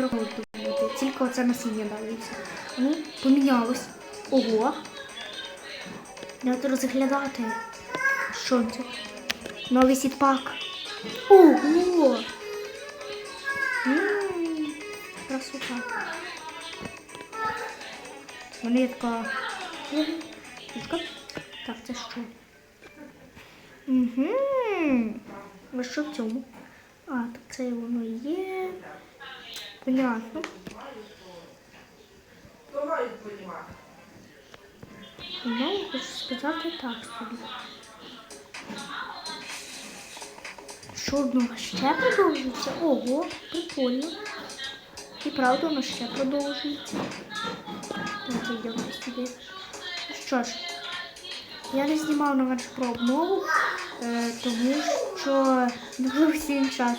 роботу. Тільки оце насіння все. Ну, помінялось. Ого. Давайте розглядати. Що це? Новий сітпак. Ого! У така. Штучка. Так, це що? Угу. А що в цьому? А, так це воно є. Понятно. Ну, хочу сказати так собі. Що одного ще продовжується? Ого, прикольно. І правда воно ще продовжується. Давайте йдемо сюди. Що ж, я не знімав на ваш про обнову, е, тому що не було всім час.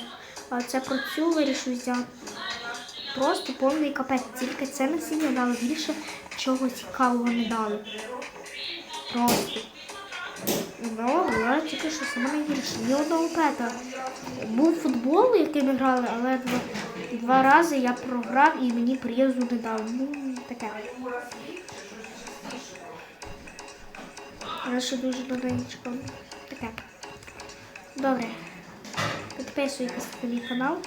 А це про цю вирішив взяти. Просто повний капець. Тільки це насіння дало більше чого цікавого не дали. Просто. Ну, я тільки що саме найгірше. Ні одного пета. Був футбол, який ми грали, але два, два рази я програв і мені призу не дали. Ну, таке. Але ще дуже новенько. Таке. Добре. Підписуйтесь на мій канал.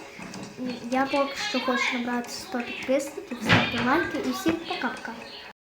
Я поки що хочу набрати 100 підписників, ставте лайки і всім пока-пока.